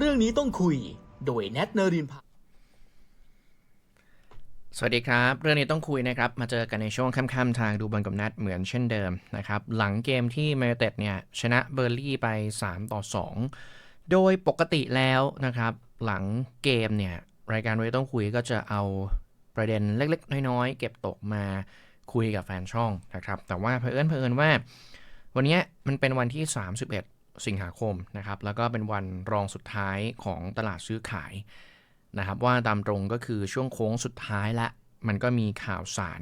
เรื่องนี้ต้องคุย โดยแนทเนรินพาสวัสดีครับ เรื่องนี้ต้องคุยนะครับ มาเจอกันในช่วงค่ำๆทางดูบอลกับนัดเหมือนเช่นเดิมนะครับ หลังเกมที่แมนเต็ดเนี่ย ชนะเบอร์ลี่ไป 3 ต่อ 2 โดยปกติแล้วนะครับ หลังเกมเนี่ย รายการเรต้องคุยก็จะเอาประเด็นเล็กๆ น้อยๆ เก็บตกมาคุยกับแฟนช่องนะครับ แต่ว่าเผอิญเผอิญว่า วันนี้มันเป็นวันที่ 31 สิงหาคมนะครับ แล้วก็เป็นวันรองสุดท้ายของตลาดซื้อขายนะครับ ว่าตามตรงก็คือช่วงโค้งสุดท้ายละ มันก็มีข่าวสาร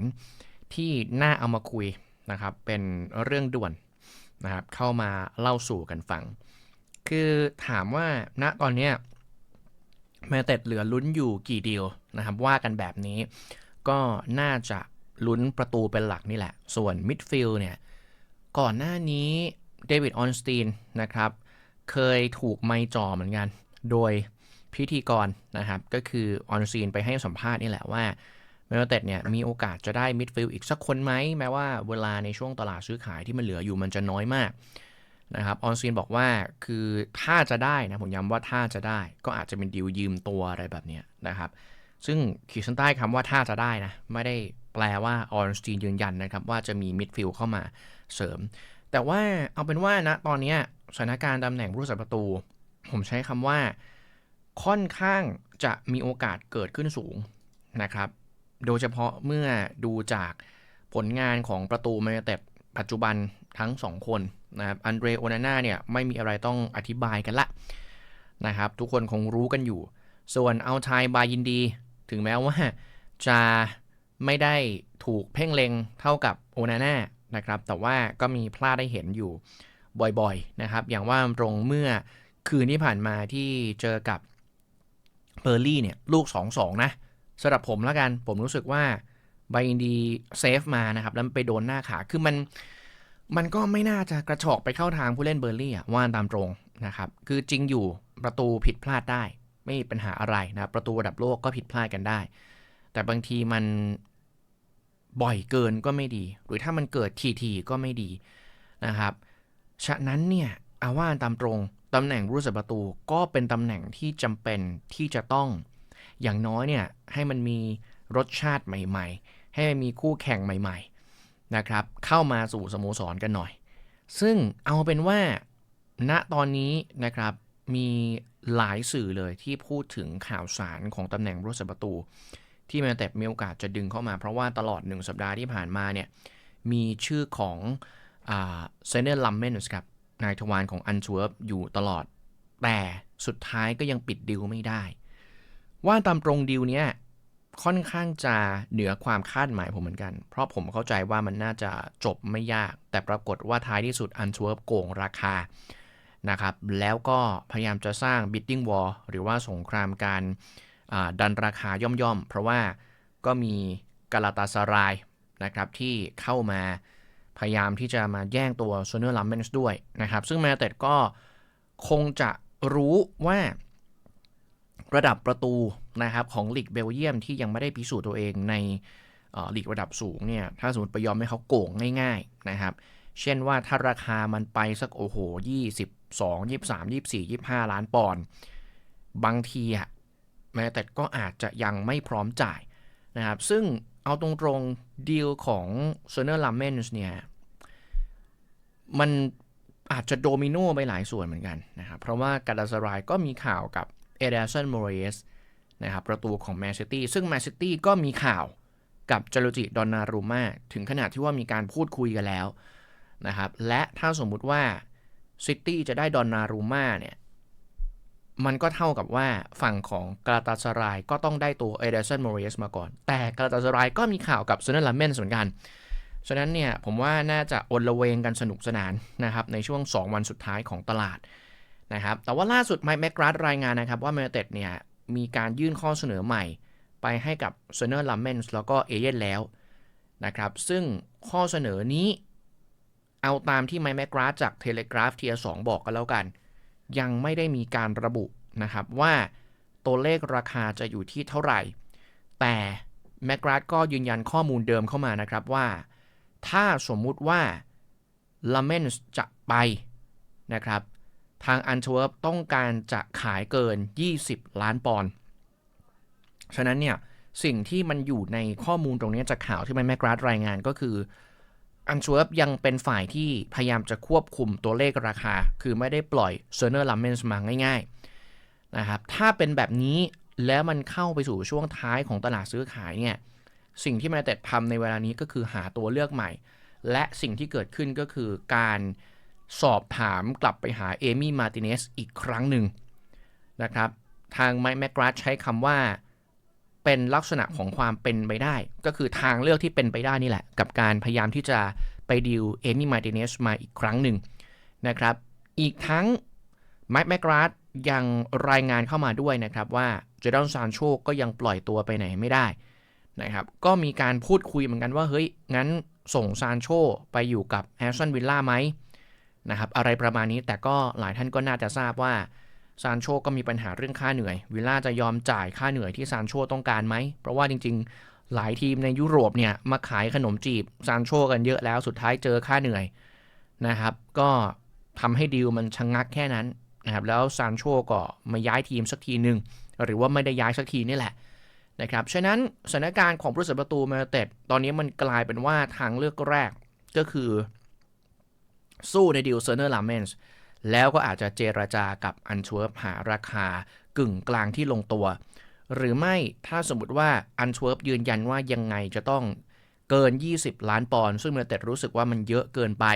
ที่น่าเอามาคุยนะครับ เป็นเรื่องด่วนนะครับ เข้ามาเล่าสู่กันฟัง คือถามว่าณตอนนี้แมนเต็ดเหลือลุ้นอยู่กี่เดียวนะครับ ว่ากันแบบนี้ก็น่าจะลุ้นประตูเป็นหลักนี่แหละ ส่วนมิดฟิลด์เนี่ย ก่อนหน้านี้ เดวิดออนสตีนนะครับ เคยถูกไม่จอเหมือนกัน โดยพิธีกรนะครับ ก็คือออนซีนไปให้สัมภาษณ์นี่แหละว่าแมนยูไนเต็ดเนี่ยมีโอกาสจะได้มิดฟิลด์อีกสักคนไหม แม้ว่าเวลาในช่วงตลาดซื้อขายที่มันเหลืออยู่มันจะน้อยมากนะครับออนซีนบอกว่าคือถ้าจะได้นะผมย้ำว่าถ้าจะได้ก็อาจจะเป็นดีลยืมตัวอะไรแบบนี้นะครับ ซึ่งขีดเส้นใต้คำว่าถ้าจะได้นะ ไม่ได้แปลว่าออนสตีนยืนยันนะครับ ว่าจะมีมิดฟิลด์เข้ามาเสริม แต่ว่าเอาเป็นว่านะตอนนี้สถานการณ์ตำแหน่งผู้รักษาประตู ผมใช้คำว่าค่อนข้างจะมีโอกาสเกิดขึ้นสูงนะครับ โดยเฉพาะเมื่อดูจากผลงานของประตูมนยูไนเต็ดปัจจุบันทั้ง 2 คนนะครับอันเดรโอนาน่าเนี่ยไม่มีอะไรต้องอธิบายกันละนะครับ ทุกคนคงรู้กันอยู่ ส่วนเอาไทยบายินดี ถึงแม้ว่าจะไม่ได้ถูกเพ่งเล็งเท่ากับโอนาน่า นะครับ แต่ว่าก็มีพลาดได้เห็นอยู่บ่อยๆนะครับ อย่างว่าตรงเมื่อคืนที่ผ่านมาที่เจอกับเบอร์ลี่เนี่ยลูก 2-2 นะสำหรับผมแล้วกันผมรู้สึกว่าไบอินดีเซฟมานะครับ แล้วไปโดนหน้าขา คือมันมันก็ไม่น่าจะกระชอกไปเข้าทางผู้เล่นเบอร์ลี่อะว่าตามตรงนะครับ คือจริงอยู่ประตูผิดพลาดได้ ไม่มีปัญหาอะไรนะ ประตูระดับโลกก็ผิดพลาดกันได้ แต่บางทีมัน บ่อยเกินก็ไม่ดี หรือถ้ามันเกิดทีๆก็ไม่ดีนะครับ ฉะนั้นเนี่ยเอาว่าตามตรงตำแหน่งผู้รักประตูก็เป็นตำแหน่งที่จำเป็นที่จะต้อง อย่างน้อยเนี่ยให้มันมีรสชาติใหม่ ๆ ให้มันมีคู่แข่งใหม่ ๆนะครับ เข้ามาสู่สโมสรกันหน่อย ซึ่งเอาเป็นว่าณตอนนี้นะครับมีหลายสื่อเลยที่พูดถึงข่าวสารของตำแหน่งผู้รักประตู ที่แมนแต่มีโอกาสจะดึงเข้ามา เพราะว่าตลอด 1 สัปดาห์ที่ผ่านมาเนี่ยมีชื่อของเซเนอร์ลัมเมนส์ครับนายทวารของอันชเวิร์ฟอยู่ตลอด แต่สุดท้ายก็ยังปิดดิวไม่ได้ ว่าตามตรงดิวเนี้ยค่อนข้างจะเหนือความคาดหมายผมเหมือนกัน เพราะผมเข้าใจว่ามันน่าจะจบไม่ยาก แต่ปรากฏว่าท้ายที่สุดอันชเวิร์ฟโกงราคานะครับ แล้วก็พยายามจะสร้าง bidding war หรือว่าสงครามการ ดันราคาย่อมๆ เพราะว่าก็มีกาลาตาสรายนะครับที่เข้ามาพยายามที่จะมาแย่งตัวโซเนอร์ลัมเมนส์ด้วยนะครับ ซึ่งแมนเต็ดก็คงจะรู้ว่าระดับประตูนะครับของลีกเบลเยียมที่ยังไม่ได้พิสูจน์ตัวเองในลีกระดับสูงเนี่ยถ้าสมมติไปยอมให้เขาโกงง่ายๆนะครับ เช่นว่าถ้าราคามันไปสักโอ้โห 22 23 24 25 ล้านปอนด์บางทีอะ แม้แต่ก็อาจจะยังไม่พร้อมจ่ายนะครับซึ่งเอาตรงๆดีลของเซอร์เนอร์ลัมเมนส์เนี่ยมันอาจจะโดมิโนไปหลายส่วนเหมือนกันนะครับ เพราะว่ากาดาสรายก็มีข่าวกับเอเดสันโมเรสนะครับประตูของแมนซิตี้ซึ่งแมนซิตี้ก็มีข่าวกับจารุจิดอนนารูมาถึงขนาดที่ว่ามีการพูดคุยกันแล้วนะครับ และถ้าสมมุติว่าซิตี้จะได้ดอนนารูมาเนี่ย มันก็เท่ากับว่าฝั่งของกาตาสรายก็ต้องได้ตัวเอเดสันโมเรสมาก่อน แต่กาตาสรายก็มีข่าวกับซูนันลาเมนเหมือนกันฉะนั้นเนี่ยผมว่าน่าจะอนละเวงกันสนุกสนานนะครับในช่วง 2 วันสุดท้ายของตลาดนะครับแต่ว่าล่าสุดไมค์แมกราดรายงานนะครับว่าเมเตดเนี่ยมีการยื่นข้อเสนอใหม่ ไปให้กับเซเนอร์ลัมเมนส์แล้วก็เอเยนแล้วนะครับซึ่งข้อเสนอนี้เอาตามที่ไมค์แมกราดจากเทเลกราฟเทียสบอกกันแล้วกัน ยังไม่ได้มีการระบุนะครับว่าตัวเลขราคาจะอยู่ที่เท่าไหร่ แต่แมกราดก็ยืนยันข้อมูลเดิมเข้ามานะครับว่า ถ้าสมมุติว่าลัมเมนส์จะไปนะครับ ทางอัน w เวิร์ต้องการจะขายเกิน 20 ล้านปอนด์ฉะนั้นเนี่ยสิ่งที่มันอยู่ในข้อมูลตรงนี้จากข่าวที่มันแมกราดรายงานก็คือ อันเวิร์ยังเป็นฝ่ายที่พยายามจะควบคุมตัวเลขราคา คือไม่ได้ปล่อยเซอร์เนอร์ลัมเมนส์มาง่ายๆนะครับถ้าเป็นแบบนี้แล้วมันเข้าไปสู่ช่วงท้ายของตลาดซื้อขายเนี่ยสิ่งที่มาแต่ทำในเวลานี้ก็คือหาตัวเลือกใหม่ และสิ่งที่เกิดขึ้นก็คือการสอบถามกลับไปหาเอมี่มาติเนสอีกครั้งหนึ่งนะครับทางไมค์แมกราใช้คำว่า เป็นลักษณะของความเป็นไปได้ ก็คือทางเลือกที่เป็นไปได้นี่แหละ กับการพยายามที่จะไปดิวเอมี่มาติเนสมาอีกครั้งหนึ่งนะครับ อีกทั้งไมค์แมกรายังรายงานเข้ามาด้วยนะครับว่าเจดอนซานโชก็ยังปล่อยตัวไปไหนไม่ได้นะครับ ก็มีการพูดคุยเหมือนกันว่า เฮ้ย งั้นส่งซานโชไปอยู่กับแอสตันวิลล่าไหมนะครับอะไรประมาณนี้แต่ก็หลายท่านก็น่าจะทราบว่า ซานโชก็มีปัญหาเรื่องค่าเหนื่อย วิลล่าจะยอมจ่ายค่าเหนื่อยที่ซานโชต้องการไหม เพราะว่าจริงๆ หลายทีมในยุโรปเนี่ยมาขายขนมจีบซานโชกันเยอะแล้วสุดท้ายเจอค่าเหนื่อยนะครับ ก็ทำให้ดีลมันชะงงักแค่นั้นนะครับ แล้วซานโชก็มาย้ายทีมสักทีหนึ่งหรือว่าไม่ได้ย้ายสักทีนี่แหละนะครับ ฉะนั้นสถานการณ์ของผู้รักษาประตูมาเต็ดตอนนี้มันกลายเป็นว่าทางเลือกแรกก็คือสู้ในดีลเซอร์เนอร์ลาเมนส์ แล้วก็อาจจะเจราจากับอันชเวิร์หาราคากึ่งกลางที่ลงตัว หรือไม่ถ้าสมมติว่าอันชเวิร์ยืนยันว่ายังไงจะต้องเกิน 20 ล้านปอนด์ซึ่งเมาเต็ดรู้สึกว่ามันเยอะเกินไป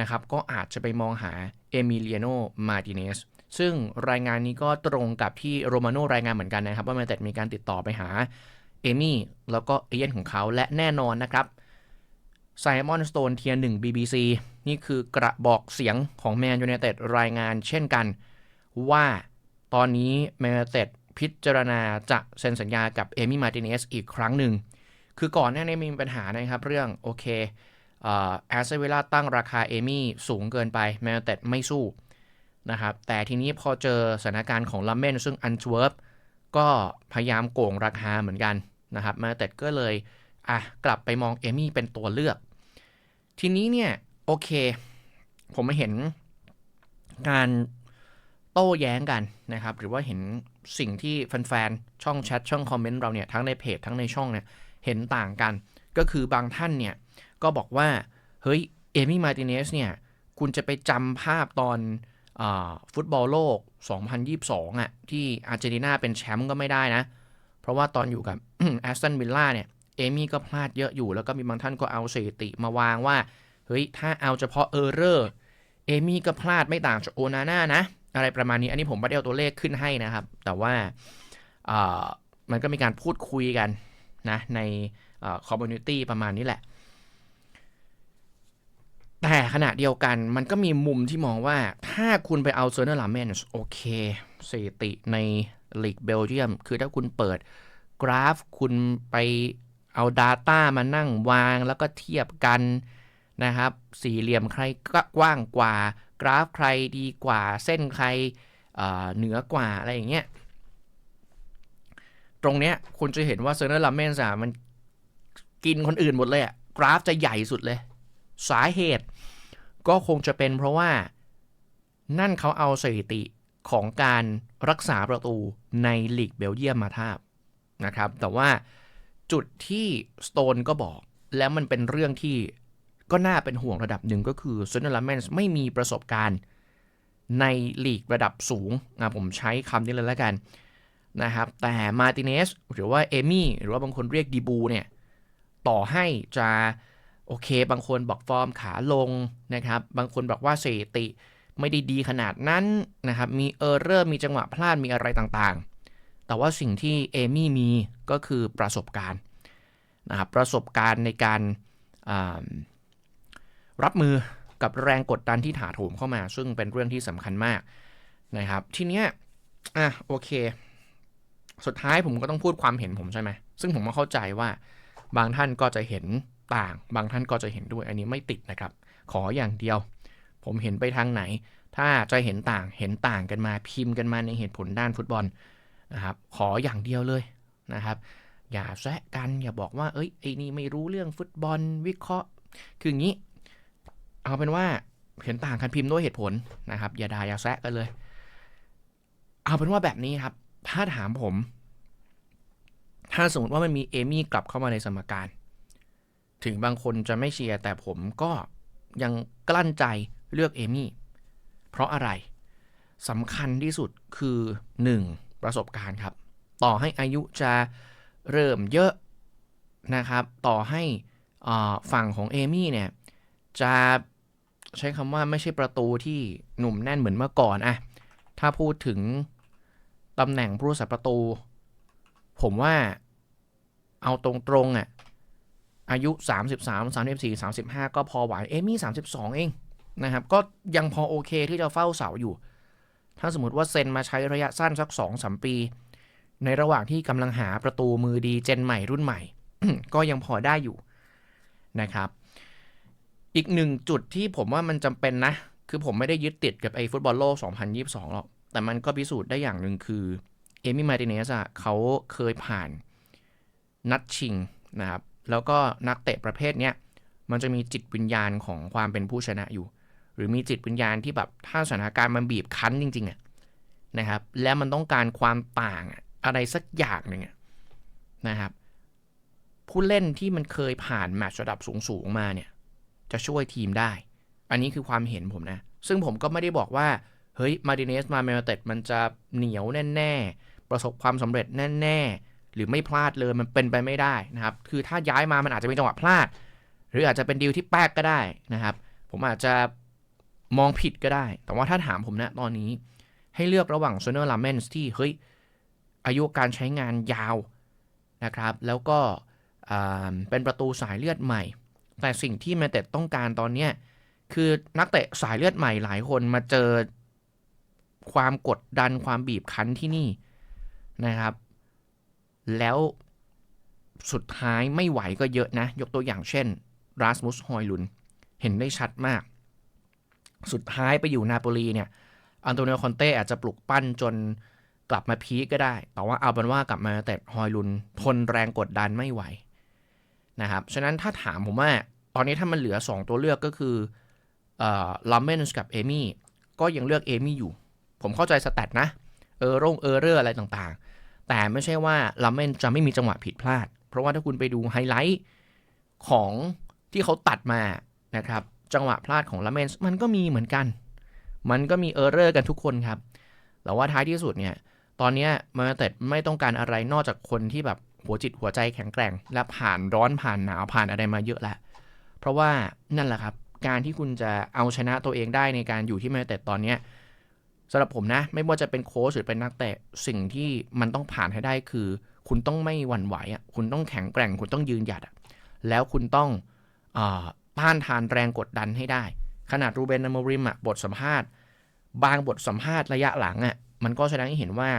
นะครับก็อาจจะไปมองหาเอมิเลียโนมาติเนสซึ่งรายงานนี้ก็ตรงกับที่โรมาโนรายงานเหมือนกันนะครับ ว่าแมนเต็ดมีการติดต่อไปหาเอมี่แล้วก็เอเย่นของเขาและแน่นอนนะครับ ไซมอนสโตนเทียร์หนึ่ง BBC นี่คือกระบอกเสียงของแมนยู i นเต็ดรายงานเช่นกัน ว่าตอนนี้แมนยู i นเต็ดพิจารณาจะเซ็นสัญญากับเอมี่มาติเนสอีกครั้งหนึ่ง คือก่อนหน้านี้มีปัญหานะครับเรื่องโอเคแอสเซเวล่าตั้งราคาเอมี่สูงเกินไปแมนยู i นเต็ดไม่สู้นะครับแต่ทีนี้พอเจอสถานการณ์ของลัมเมนซึ่งอันชเวิร์ฟก็พยายามโกงราคาเหมือนกันนะครับแมาแต่ก็เลยอะกลับไปมองเอมี่เป็นตัวเลือก ทีนี้เนี่ยโอเค ผมมาเห็นการโต้แย้งกันนะครับ หรือว่าเห็นสิ่งที่แฟนๆ ช่องแชทช่องคอมเมนต์เราเนี่ยทั้งในเพจทั้งในช่องเนี่ยเห็นต่างกัน ก็คือบางท่านเนี่ยก็บอกว่า เฮ้ยเอมี่มาติเนสเนี่ยคุณจะไปจำภาพตอนฟุตบอลโลก 2022อะที่อาร์เจนตินาเป็นแชมป์ก็ไม่ได้นะ เพราะว่าตอนอยู่กับแอสตันวิลล่าเนี่ย เอมี่ก็พลาดเยอะอยู่แล้วก็มีบางท่านก็เอาสถิติมาวางว่า เฮ้ย ถ้าเอาเฉพาะเออร์เรอร์เอมี่ก็พลาดไม่ต่างจากโอนาน่านะ อะไรประมาณนี้อันนี้ผมไม่ได้เอาตัวเลขขึ้นให้นะครับ แต่ว่ามันก็มีการพูดคุยกันนะในคอมมูนิตี้ประมาณนี้แหละ แต่ขณะเดียวกันมันก็มีมุมที่มองว่าถ้าคุณไปเอาเซอร์เนอร์ลาเมนส์โอเคสถิติในลีกเบลเยียม คือถ้าคุณเปิดกราฟคุณไป เอา Data มานั่งวางแล้วก็เทียบกันนะครับ สี่เหลี่ยมใครกว้างกว่า กราฟใครดีกว่า เส้นใครเหนือกว่าอะไรอย่างเงี้ย ตรงเนี้ยคุณจะเห็นว่าเซอร์เนอร์ลาเมนส์มันกินคนอื่นหมดเลยอะกราฟจะใหญ่สุดเลย สาเหตุ ก็คงจะเป็นเพราะว่านั่นเขาเอาสถิติของการรักษาประตูในลีกเบลเยียมมาทาบนะครับ แต่ว่า จุดที่สโตนก็บอก แล้วมันเป็นเรื่องที่ก็น่าเป็นห่วงระดับหนึ่งก็คือซนเนลเมนส์ไม่มีประสบการณ์ในลีกระดับสูงนะผมใช้คำนี้เลยแล้วกันนะครับ แต่มาติเนสหรือว่าเอมี่หรือว่าบางคนเรียกดีบูเนี่ย ต่อให้จะโอเค บางคนบอกฟอร์มขาลงนะครับ บางคนบอกว่าสติ ไม่ได้ดีขนาดนั้นนะครับ มีเออร์เรอร์มีจังหวะพลาดมีอะไรต่างๆ แต่ว่าสิ่งที่เอมี่มีก็คือประสบการณ์นะครับประสบการณ์ในการรับมือกับแรงกดดันที่ถาโถมเข้ามา ซึ่งเป็นเรื่องที่สำคัญมากนะครับ ทีเนี้ยอะโอเค สุดท้ายผมก็ต้องพูดความเห็นผมใช่ไหมซึ่งผมก็เข้าใจว่าบางท่านก็จะเห็นต่าง บางท่านก็จะเห็นด้วย อันนี้ไม่ติดนะครับ ขออย่างเดียว ผมเห็นไปทางไหน ถ้าจะเห็นต่าง เห็นต่างกันมาพิมพ์กันมาในเหตุผลด้านฟุตบอล นะครับขออย่างเดียวเลยนะครับ อย่าแซะกันอย่าบอกว่า เอ้ยไอ้นี่ไม่รู้เรื่องฟุตบอลวิเคราะห์ คืออย่างนี้ เอาเป็นว่าเห็นต่างกันพิมพ์ด้วยเหตุผลนะครับ อย่าด่าอย่าแซะกันเลย เอาเป็นว่าแบบนี้ครับ ถ้าถามผม ถ้าสมมติว่ามันมีเอมี่กลับเข้ามาในสมการ ถึงบางคนจะไม่เชียร์แต่ผมก็ยังกลั้นใจเลือกเอมี่เพราะอะไรสำคัญที่สุดคือ 1. ประสบการณ์ครับ ต่อให้อายุจะเริ่มเยอะนะครับ ต่อให้ฝั่งของเอมี่เนี่ย จะใช้คำว่าไม่ใช่ประตูที่หนุ่มแน่นเหมือนเมื่อก่อนอะถ้าพูดถึงตำแหน่งผู้รักษาประตู ผมว่าเอาตรงๆอะอายุ 33 34 35 ก็พอไหวเอมี่ 32 เองนะครับ ก็ยังพอโอเคที่จะเฝ้าเสาอยู่ ถ้าสมมติว่าเซ็นมาใช้ระยะสั้นสัก2-3ปี ในระหว่างที่กำลังหาประตูมือดีเจนใหม่รุ่นใหม่ ก็ยังพอได้อยู่นะครับ อีกหนึ่งจุดที่ผมว่ามันจำเป็นนะ คือผมไม่ได้ยึดติดกับไอ้ฟุตบอลโลก 2022 หรอก แต่มันก็พิสูจน์ได้อย่างหนึ่งคือเอมี่มาร์ติเนสอะเขาเคยผ่านนัดชิงนะครับ แล้วก็นักเตะประเภทเนี้ยมันจะมีจิตวิญญาณของความเป็นผู้ชนะอยู่ หรือมีจิตวิญญาณที่แบบถ้าสถานการณ์มันบีบคั้นจริงๆอะนะครับ และมันต้องการความต่างอะไรสักอย่างหนึ่งนะครับ ผู้เล่นที่มันเคยผ่านแมตช์ระดับสูงๆมาเนี่ย จะช่วยทีมได้ อันนี้คือความเห็นผมนะ ซึ่งผมก็ไม่ได้บอกว่า เฮ้ยมาร์ติเนสมาเมลเต็ดมันจะเหนียวแน่ๆ ประสบความสำเร็จแน่ๆ หรือไม่พลาดเลยมันเป็นไปไม่ได้นะครับ คือถ้าย้ายมามันอาจจะเป็นจังหวะพลาด หรืออาจจะเป็นดีลที่แป๊กก็ได้นะครับ ผมอาจจะ มองผิดก็ได้ แต่ว่าถ้าถามผมนะตอนนี้ให้เลือกระหว่างโซเนอร์ลาเมนส์ที่เฮ้ยอายุการใช้งานยาวนะครับ แล้วก็เป็นประตูสายเลือดใหม่ แต่สิ่งที่แมนเต็ดต้องการตอนเนี้คือนักเตะสายเลือดใหม่หลายคนมาเจอความกดดันความบีบคั้นที่นี่นะครับ แล้วสุดท้ายไม่ไหวก็เยอะนะ ยกตัวอย่างเช่นราสมุสฮอยลุน เห็นได้ชัดมาก สุดท้ายไปอยู่นาโปลีเนี่ยอันโตนิโอคอนเต้อาจจะปลุกปั้นจนกลับมาพีก็ได้ แต่ว่าเอาเป็นว่ากลับมาแต่ฮอยลุนทนแรงกดดันไม่ไหวนะครับ ฉะนั้นถ้าถามผมว่า ตอนนี้ถ้ามันเหลือ 2 ตัวเลือกก็คือลัมเมนส์กับเอมี่ก็ยังเลือกเอมี่อยู่ ผมเข้าใจสแตทนะ เออร่งเออเรอร์อะไรต่างๆ แต่ไม่ใช่ว่าลัมเมนจะไม่มีจังหวะผิดพลาด เพราะว่าถ้าคุณไปดูไฮไลท์ของที่เขาตัดมานะครับ จังหวะพลาดของลัมเมนมันก็มีเหมือนกัน มันก็มีเออร์เรอร์กันทุกคนครับ แต่ว่าท้ายที่สุดเนี่ย ตอนนี้มาเต็ดไม่ต้องการอะไรนอกจากคนที่แบบหัวจิตหัวใจแข็งแกร่ง และผ่านร้อนผ่านหนาวผ่านอะไรมาเยอะแล้วเพราะว่านั่นแหละครับ การที่คุณจะเอาชนะตัวเองได้ในการอยู่ที่มาเต็ดตอนเนี้สำหรับผมนะ ไม่ว่าจะเป็นโค้ชหรือเป็นนักเตะสิ่งที่มันต้องผ่านให้ได้คือ คุณต้องไม่หวั่นไหวอะคุณต้องแข็งแกร่ง คุณต้องยืนหยัดอะแล้วคุณต้องอา ต้านทานแรงกดดันให้ได้ ขนาดรูเบนนามริมอะบทสัมภาษณ์ บางบทสัมภาษณ์ระยะหลังอะมันก็แสดงให้เห็นว่า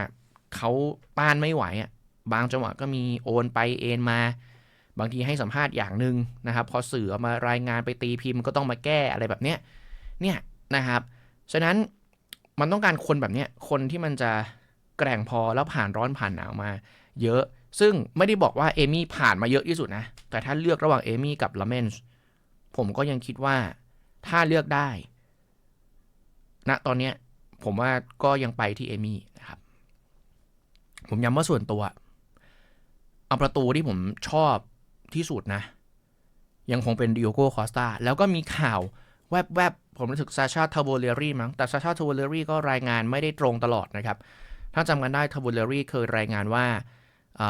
เขาต้านไม่ไหวอะบางจังหวะก็มีโอนไปเอ็นมา บางทีให้สัมภาษณ์อย่างหนึ่งนะครับ พอสื่ออมารายงานไปตีพิมพ์ก็ต้องมาแก้อะไรแบบเนี้ยเนี่ยนะครับฉะนั้นมันต้องการคนแบบเนี้ยคนที่มันจะแกร่งพอแล้วผ่านร้อนผ่านหนาวมา เยอะซึ่งไม่ได้บอกว่าเอมี่ผ่านมาเยอะที่สุดนะ แต่ถ้าเลือกระหว่างเอมี่กับลาเมนส์ ผมก็ยังคิดว่าถ้าเลือกได้ณนะตอนเนี้ยผมว่าก็ยังไปที่เอมี่นะครับ ผมย้ำว่าส่วนตัว เอาประตูที่ผมชอบที่สุดนะ ยังคงเป็นดิโอโกคอสตาแล้วก็มีข่าวแวบๆ ผมรู้สึกซาชาทาวโวเลรี่มั้งแต่ซาชาทาวโวเลรี่ก็รายงานไม่ได้ตรงตลอดนะครับ ถ้าจำกันได้ทาวโวเลรี่เคยรายงานว่าเ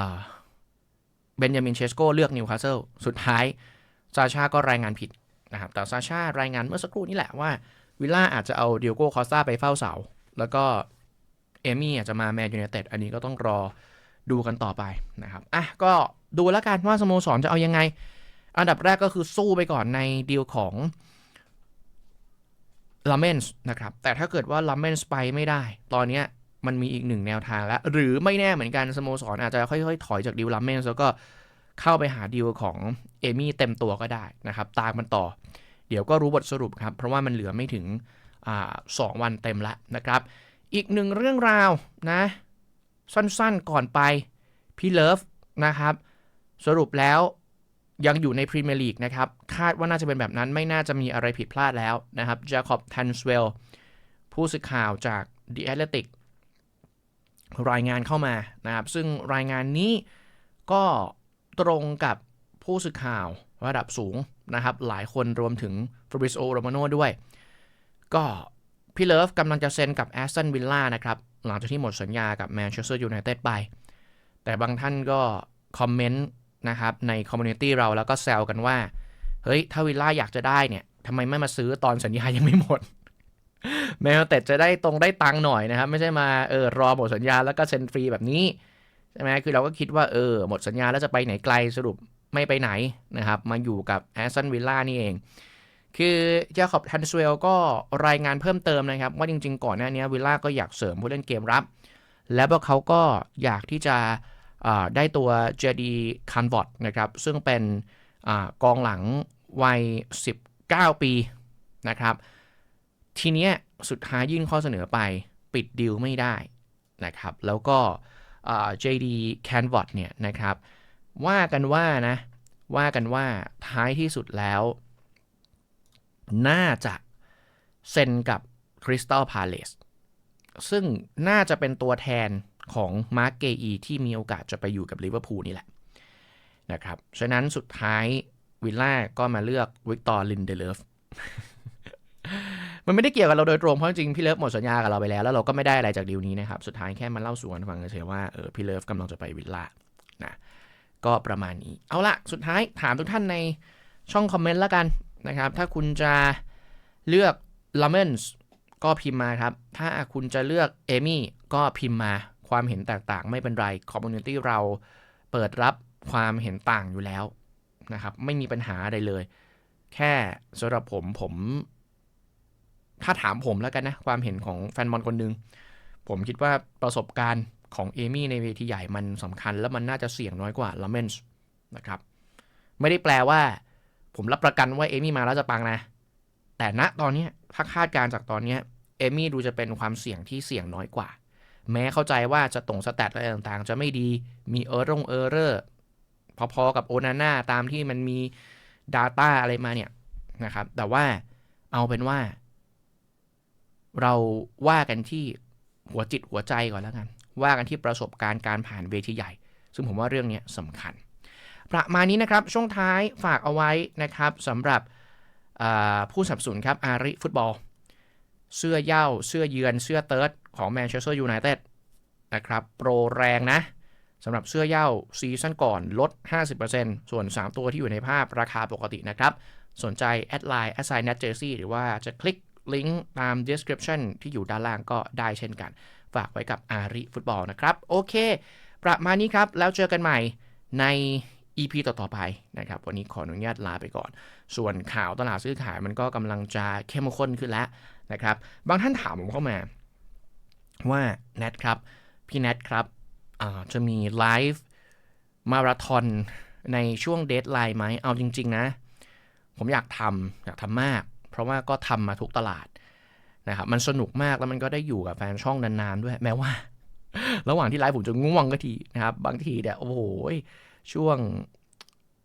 บนยามินเชสโกเลือกนิวคาสเซิลสุดท้าย ซาชาก็รายงานผิดนะครับแต่ซาชารายงานเมื่อสักครู่นี้แหละว่าวิลล่าอาจจะเอาเดิโอโก้คอสตาไปเฝ้าเสา แล้วก็เอมี่อาจจะมาแมนยูไนเต็ดอันนี้ก็ต้องรอดูกันต่อไปนะครับอะก็ดูแล้วกันว่าสโมสรจะเอายังไง อันดับแรกก็คือสู้ไปก่อนในดีลของลาเมนส์นะครับแต่ถ้าเกิดว่าลาเมนส์ไปไม่ได้ ตอนนี้มันมีอีกหนึ่งแนวทางแล้ว หรือไม่แน่เหมือนกันสโมสรอาจจะค่อยๆ ถอยจากดีลลาเมนส์แล้วก็ เข้าไปหาดีลของเอมี่เต็มตัวก็ได้นะครับ ตามมันต่อ เดี๋ยวก็รู้บทสรุปครับ เพราะว่ามันเหลือไม่ถึงสองวันเต็มล้วนะครับ อีกหนึ่งเรื่องราวนะ สั้นๆก่อนไปพี่เลิฟนะครับ สรุปแล้วยังอยู่ในพรีเมียร์ลีกนะครับ คาดว่าน่าจะเป็นแบบนั้นไม่น่าจะมีอะไรผิดพลาดแล้วนะครับจาคอบทันสเวลผู้สื่อข่าวจาก The Athletic รายงานเข้ามานะครับ ซึ่งรายงานนี้ก็ ตรงกับผู้สื่อข่าวระดับสูงนะครับ หลายคนรวมถึงฟริ z โอโรมาโนด้วย ก็พี่เลิฟกำลังจะเซ็นกับแอสตันวิลล่านะครับ หลังจากที่หมดสัญญากับแมนเชสเตอร์ยูไนเต็ดไป แต่บางท่านก็คอมเมนต์นะครับในคอมมูนิตี้เราแล้วก็แซวกันว่า เฮ้ย ถ้าวิลล่าอยากจะได้เนี่ยทำไมไม่มาซื้อตอนสัญญายังไม่หมด แมนยูเต็ดจะได้ตรงได้ตังค์หน่อยนะครับ ไม่ใช่มาเออรอหมดสัญญาแล้วก็เซ็นฟรีแบบนี้ ใช่ไหมคือเราก็คิดว่าเออหมดสัญญาแล้วจะไปไหนไกลสรุปไม่ไปไหนนะครับ มาอยู่กับแอสตันวิลล่านี่เอง คือเจาคอบทันสเวลก็รายงานเพิ่มเติมนะครับ ว่าจริง ๆ ก่อนหน้านี้วิลล่าก็อยากเสริมผู้เล่นเกมรับ แล้วพวกเขาก็อยากที่จะได้ตัวเจดีคันวอตนะครับ ซึ่งเป็นอกองหลังวัย 19 ปีนะครับ ทีเนี้ยสุดท้ายยื่นข้อเสนอไปปิดดีลไม่ได้นะครับ แล้วก็ JD Canvot เนี่ยนะครับ ว่ากันว่านะ ว่ากันว่าท้ายที่สุดแล้ว น่าจะเซ็นกับ Crystal Palace ซึ่งน่าจะเป็นตัวแทนของมาร์กเกอีที่มีโอกาสจะไปอยู่กับลิเวอร์พูลนี่แหละนะครับ ฉะนั้นสุดท้ายวิลล่าก็มาเลือกวิกตอร์ลินเดเลฟ มันไม่ได้เกี่ยวกับเราโดยตรงเพราะจริงๆพี่เลิฟหมดสัญญากับเราไปแล้วแล้วเราก็ไม่ได้อะไรจากดีลนี้นะครับสุดท้ายแค่มาเล่าสู่กันฟังเฉยว่าเออพี่เลิฟกำลังจะไปวิลล่านะก็ประมาณนี้เอาละสุดท้ายถามทุกท่านในช่องคอมเมนต์แล้วกันนะครับถ้าคุณจะเลือกลาเมนส์ก็พิมพ์มาครับ ถ้าคุณจะเลือกเอมี่ก็พิมพ์มาความเห็นแตกต่างไม่เป็นไรคอมมูนิตี้เราเปิดรับความเห็นต่างอยู่แล้วนะครับไม่มีปัญหาอะไรเลย แค่สำหรับผมผม ถ้าถามผมแล้วกันนะ ความเห็นของแฟนบอลคนหนึ่งผมคิดว่าประสบการณ์ของเอมี่ในเวทีใหญ่มันสำคัญ แล้วมันน่าจะเสี่ยงน้อยกว่าลาเมนส์นะครับ ไม่ได้แปลว่า ผมรับประกันว่าเอมี่มาแล้วจะปังนะ แต่ณตอนนี้ถ้าคาดการณ์จากตอนนี้เอมี่ดูจะเป็นความเสี่ยงที่เสี่ยงน้อยกว่า แม้เข้าใจว่าจะตรงสแตทอะไรต่างๆ จะไม่ดีมีเออร์รงเออร์เรอร์พอๆกับโอนาน่าตามที่มันมี Data อะไรมาเนี่ยนะครับ แต่ว่าเอาเป็นว่า เราว่ากันที่หัวจิตหัวใจก่อนแล้วกัน ว่ากันที่ประสบการณ์การผ่านเวทีใหญ่ ซึ่งผมว่าเรื่องนี้สำคัญ ประมาณนี้นะครับช่วงท้ายฝากเอาไว้นะครับสำหรับผู้สนับสนุนครับอาริฟุตบอล เสื้อเย่าเสื้อเยือนเสื้อเติร์ดของแมนเชสเตอร์ยูไนเต็ดนะครับโปรแรงนะสำหรับเสื้อเย่าซีซั่นก่อนลด 50%ส่วน 3 ตัวที่อยู่ในภาพราคาปกตินะครับ สนใจแอดไลน์ a s s i g n e t jersey หรือว่าจะคลิก ลิงก์ตาม description ที่อยู่ด้านล่างก็ได้เช่นกัน ฝากไว้กับอาริฟุตบอลนะครับ โอเค ประมาณนี้ครับ แล้วเจอกันใหม่ใน EP ต่อ ๆ ไปนะครับ วันนี้ขออนุญาตลาไปก่อน ส่วนข่าวตลาดซื้อขายมันก็กำลังจะเข้มข้นขึ้นแล้วนะครับ บางท่านถามผมเข้ามา ว่าแนทครับ พี่แนทครับจะมีไลฟ์มาราธอนในช่วงเดทไลน์ไหม เอาจริง ๆ นะ ผมอยากทำอยากทำมาก เพราะว่าก็ทำมาทุกตลาดนะครับมันสนุกมากแล้วมันก็ได้อยู่กับแฟนช่องนานๆด้วย แม้ว่า ระหว่างที่ไลฟ์ผมจะง่วงก็ทีนะครับ บางทีเนี่ยโอ้โหช่วง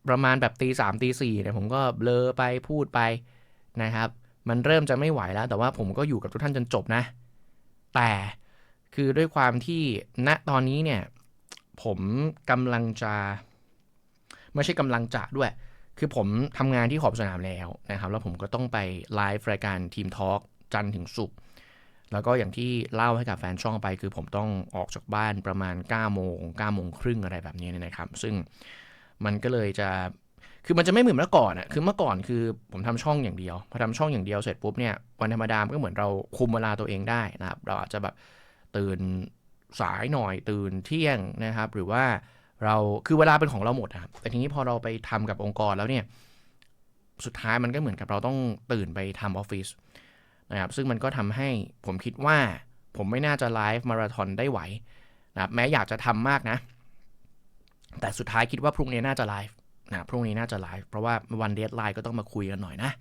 ประมาณแบบตีสามตีสี่เนี่ยผมก็เบลอไปพูดไปนะครับ มันเริ่มจะไม่ไหวแล้ว แต่ว่าผมก็อยู่กับทุกท่านจนจบนะ แต่คือด้วยความที่ณตอนนี้เนี่ย ผมกำลังจะ ไม่ใช่กำลังจะด้วย คือผมทำงานที่ขอบสนามแล้วนะครับ แล้วผมก็ต้องไปไลฟ์รายการทีมทอล์กจันถึงศุกแล้วก็อย่างที่เล่าให้กับแฟนช่องไป คือผมต้องออกจากบ้านประมาณ9โมง9โมงครึ่งอะไรแบบนี้นะครับ ซึ่งมันก็เลยจะคือมันจะไม่เหมือนเมื่อก่อนอะคือเมื่อก่อนคือผมทำช่องอย่างเดียว พอทำช่องอย่างเดียวเสร็จปุ๊บเนี่ย วันธรรมดามก็เหมือนเราคุมเวลาตัวเองได้นะครับ เราอาจจะแบบตื่นสายหน่อยตื่นเที่ยงนะครับ หรือว่า เราคือเวลาเป็นของเราหมดครับแต่ทีนี้พอเราไปทำกับองค์กรแล้วเนี่ยสุดท้ายมันก็เหมือนกับเราต้องตื่นไปทำออฟฟิศนะครับซึ่งมันก็ทำให้ผมคิดว่าผมไม่น่าจะไลฟ์มาราธอนได้ไหวนะครับแม้อยากจะทำมากนะ แต่สุดท้ายคิดว่าพรุ่งนี้น่าจะไลฟ์นะพรุ่งนี้น่าจะไลฟ์เพราะว่าวันเดทไลน์ก็ต้องมาคุยกันหน่อยนะ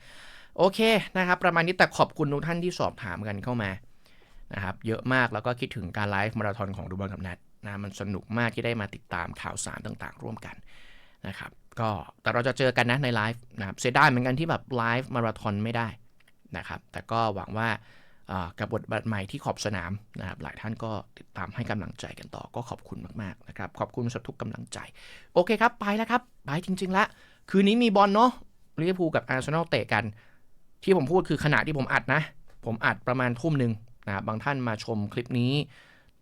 โอเคนะครับ ประมาณนี้แต่ขอบคุณทุกท่านที่สอบถามกันเข้ามานะครับเยอะมากแล้วก็คิดถึงการไลฟ์มาราธอนของดูบอลกับนัด นะมันสนุกมากที่ได้มาติดตามข่าวสารต่างๆ ร่วมกันนะครับก็แต่เราจะเจอกันนะในไลฟ์นะครับเสียดายเหมือนกันที่แบบไลฟ์มาราธอนไม่ได้นะครับแต่ก็หวังว่ากับบทบาทใหม่ที่ขอบสนามนะครับหลายท่านก็ติดตามให้กำลังใจกันต่อก็ขอบคุณมากๆนะครับขอบคุณสทุกกำลังใจ โอเคครับ ไปแล้วครับ ไปจริงๆละคืนนี้มีบอลเนาะลิเวอร์พูลกับอาร์เซนอลเตะกัน ที่ผมพูดคือขณะที่ผมอัดนะ ผมอัดประมาณทุ่มหนึ่งนะครับบางท่านมาชมคลิปนี้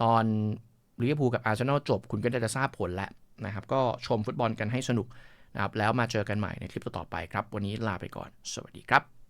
ตอน ลิเวอร์พูลกับอาร์เซนอลจบ คุณก็จะทราบผลแล้วนะครับก็ชมฟุตบอลกันให้สนุกนะครับแล้วมาเจอกันใหม่ในคลิปต่อไปครับ วันนี้ลาไปก่อน สวัสดีครับ